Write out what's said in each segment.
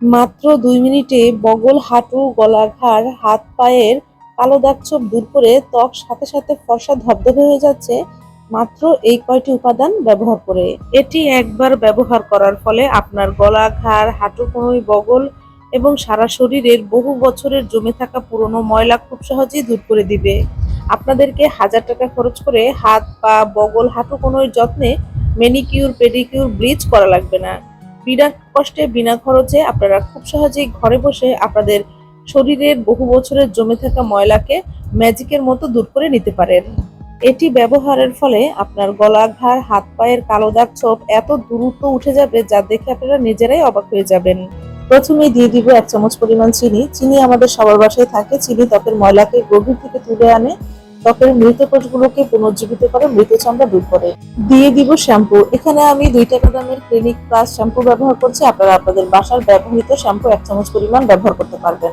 মাত্র দুই মিনিটে বগল হাঁটু গলা ঘাড় হাত পায়ের কালো দাগ ছোপ দূর করে ত্বক সাথে সাথে ফর্সা ধবধবে হয়ে যাচ্ছে। মাত্র এই কয়টি উপাদান ব্যবহার করে। এটি একবার ব্যবহার করার ফলে আপনার গলা, ঘাড়, হাঁটু কোনোই বগল এবং সারা শরীরের বহু বছরের জমে থাকা পুরনো ময়লা খুব সহজেই দূর করে দিবে। আপনাদেরকে হাজার টাকা খরচ করে হাত, পা, বগল, হাঁটু কোনোই যত্নে মেনিকিউর পেডিকিউর ব্লিচ করা লাগবে না। বিনা কষ্টে, বিনা খরচে আপনারা খুব সহজেই ঘরে বসে আপনাদের শরীরের বহু বছরের জমে থাকা ময়লাকে ম্যাজিকের মতো দূর করে নিতে পারেন। এটি ব্যবহারের ফলে আপনার গলা, ঘাড়, হাত পায়ের কালো দাগ ছোপ এত দ্রুত উঠে যাবে যা দেখে আপনারা নিজেরাই অবাক হয়ে যাবেন। প্রথমে দিয়ে দিব এক চামচ পরিমাণ চিনি। চিনি আমাদের সবার বাসায় থাকে। চিনি ত্বকের ময়লাকে গভীর থেকে তুলে আনে। ত্বকের মৃত কোষগুলোকে পুনর্জীবিত করে মৃত চামড়া দূর করে। দিয়ে দিব শ্যাম্পু। এখানে আমি দুই টাকা দামের ক্লিনিক প্লাস শ্যাম্পু ব্যবহার করছি। আপনারা আপনাদের বাসার ব্যবহৃত শ্যাম্পু এক চামচ পরিমাণ ব্যবহার করতে পারবেন।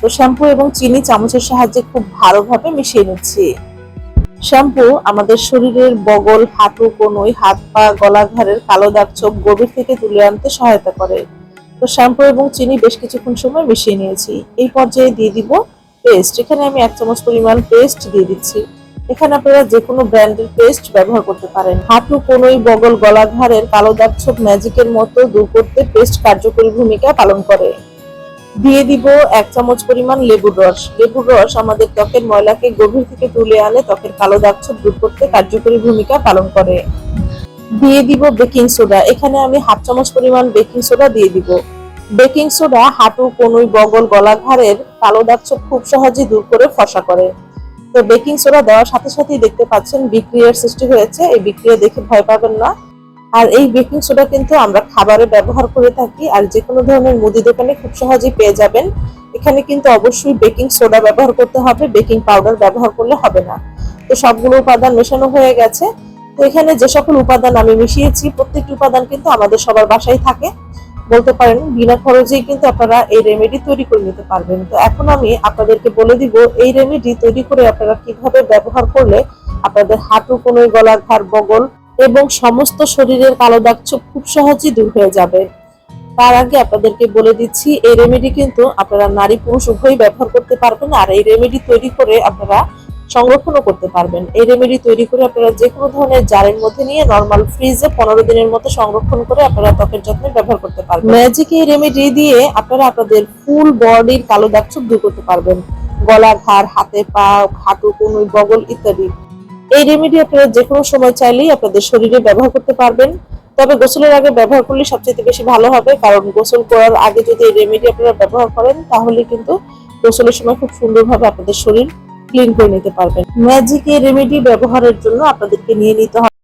তো শ্যাম্পু এবং চিনি চামচের সাহায্যে খুব ভালোভাবে মিশিয়ে নিচ্ছি। শ্যাম্পু আমাদের শরীরের বগল, হাঁটু কোনোই হাত পা গলা ঘাড়ের কালো দাগ ছোপ গভীর থেকে তুলে আনতে সহায়তা করে। তো শ্যাম্পু এবং চিনি বেশ কিছুক্ষণ সময় মিশিয়ে নিয়েছি। এই পর্যায়ে দিয়ে দিব পেস্ট এখানে আমি এক চামচ পরিমাণ পেস্ট দিয়ে দিচ্ছি। এখানে আপনারা যে কোনো ব্র্যান্ডের পেস্ট ব্যবহার করতে পারেন। হাঁটু, কোনোই বগল গলা ঘাড়ের কালো দাগ ম্যাজিকের মতো দূর করতে পেস্ট কার্যকরী ভূমিকা পালন করে। দিয়ে দিব এক চামচ পরিমাণ লেবুর রস। লেবুর রস আমাদের ত্বকের ময়লাকে গভীর থেকে তুলে আনে, ত্বকের কালো দাগ দূর করতে কার্যকরী ভূমিকা পালন করে। দিয়ে দিব বেকিং সোডা এখানে আমি হাফ চামচ পরিমাণ বেকিং সোডা দিয়ে দিব। বেকিং সোডা, হাঁটু, কনুই, বগল গলা ঘাড়ের কালো দাগ খুব সহজেই দূর করে ফসা করে। তো বেকিং সোডা দেওয়ার সাথে সাথেই দেখতে পাচ্ছেন বিক্রিয়ার সৃষ্টি হয়েছে। এই বিক্রিয়া দেখে ভয় পাবেন না। আর এই বেকিং সোডা কিন্তু আমরা খাবারে ব্যবহার করে থাকি আর যে কোনো ধরনের মুদি দোকানে খুব সহজেই পেয়ে যাবেন। এখানে কিন্তু অবশ্যই বেকিং সোডা ব্যবহার করতে হবে, বেকিং পাউডার ব্যবহার করলে হবে না। তো সবগুলো উপাদান মেশানো হয়ে গেছে। তো এখানে যে সকল উপাদান আমি মিশিয়েছি, প্রত্যেকটি উপাদান কিন্তু আমাদের সবার বাসায় থাকে। বলতে পারেন, বিনা খরচেই কিন্তু আপনারা এই রেমেডি তৈরি করে নিতে পারবেন। তো এখন আমি আপনাদেরকে বলে দিব, এই রেমেডি তৈরি করে আপনারা কীভাবে ব্যবহার করলে আপনাদের হাঁটু কোনোই গলা, ঘাড়, বগল এবং সমস্ত শরীরের কালো দাগ খুব সহজেই দূর হয়ে যাবে। তার আগে আপনাদেরকে বলে দিচ্ছি, এই রেমেডি কিন্তু আপনারা নারী পুরুষ উভয়ই ব্যবহার করতে পারবেন। আর এই রেমেডি তৈরি করে আপনারা সংরক্ষণও করতে পারবেন। এই রেমেডি তৈরি করে আপনারা যে কোনো ধরনের জারের মধ্যে নিয়ে নর্মাল ফ্রিজে পনেরো দিনের মতো সংরক্ষণ করে আপনারা ত্বকের যত্নে ব্যবহার করতে পারবেন। ম্যাজিক এই রেমেডি দিয়ে আপনারা আপনাদের ফুল বডির কালো দাগ ছোপ দূর করতে পারবেন। গলা, ঘাড়, হাতে পা, হাঁটু, কনুই, বগল ইত্যাদি। এই রেমেডি আপনারা যে কোনো সময় চাইলেই আপনাদের শরীরে ব্যবহার করতে পারবেন। তবে গোসলের আগে ব্যবহার করলে সবচেয়ে বেশি ভালো হবে, কারণ গোসল করার আগে যদি এই রেমেডি আপনারা ব্যবহার করেন, তাহলে কিন্তু গোসলের সময় খুব সুন্দরভাবে আপনাদের শরীর ক্লিন করে নিতে পারবেন। ম্যাজিক রেমেডি ব্যবহারের জন্য আপনাদেরকে নিয়ে নিতে হবে।